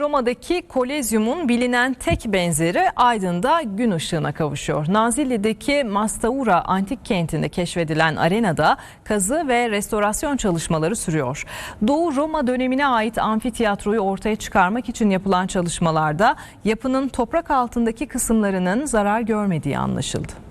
Roma'daki Kolezyum'un bilinen tek benzeri Aydın'da gün ışığına kavuşuyor. Nazilli'deki Mastaura antik kentinde keşfedilen arenada kazı ve restorasyon çalışmaları sürüyor. Doğu Roma dönemine ait amfiteyatroyu ortaya çıkarmak için yapılan çalışmalarda yapının toprak altındaki kısımlarının zarar görmediği anlaşıldı.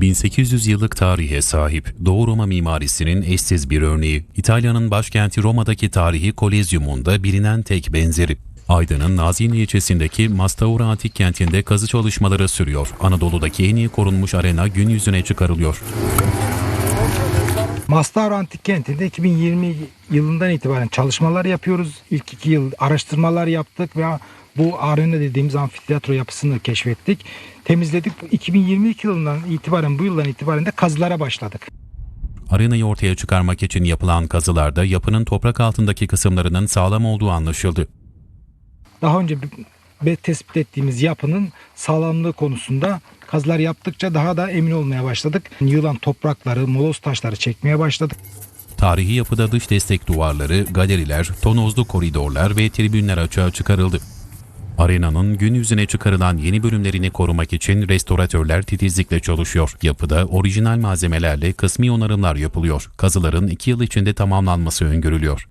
1800 yıllık tarihe sahip Doğu Roma mimarisinin eşsiz bir örneği. İtalya'nın başkenti Roma'daki tarihi Kolezyum'unda bilinen tek benzeri. Aydın'ın Nazilli ilçesindeki Mastaura Antik Kenti'nde kazı çalışmaları sürüyor. Anadolu'daki en iyi korunmuş arena gün yüzüne çıkarılıyor. Mastaro Antik Kenti'nde 2020 yılından itibaren çalışmalar yapıyoruz. İlk iki yıl araştırmalar yaptık ve bu arena dediğimiz amfiteyatro yapısını keşfettik. Temizledik. 2022 yılından itibaren bu yıldan itibaren de kazılara başladık. Arenayı ortaya çıkarmak için yapılan kazılarda yapının toprak altındaki kısımlarının sağlam olduğu anlaşıldı. Daha önce bir- tespit ettiğimiz yapının sağlamlığı konusunda kazılar yaptıkça daha da emin olmaya başladık. Yılan toprakları, moloz taşları çekmeye başladık. Tarihi yapıda dış destek duvarları, galeriler, tonozlu koridorlar ve tribünler açığa çıkarıldı. Arenanın gün yüzüne çıkarılan yeni bölümlerini korumak için restoratörler titizlikle çalışıyor. Yapıda orijinal malzemelerle kısmi onarımlar yapılıyor. Kazıların iki yıl içinde tamamlanması öngörülüyor.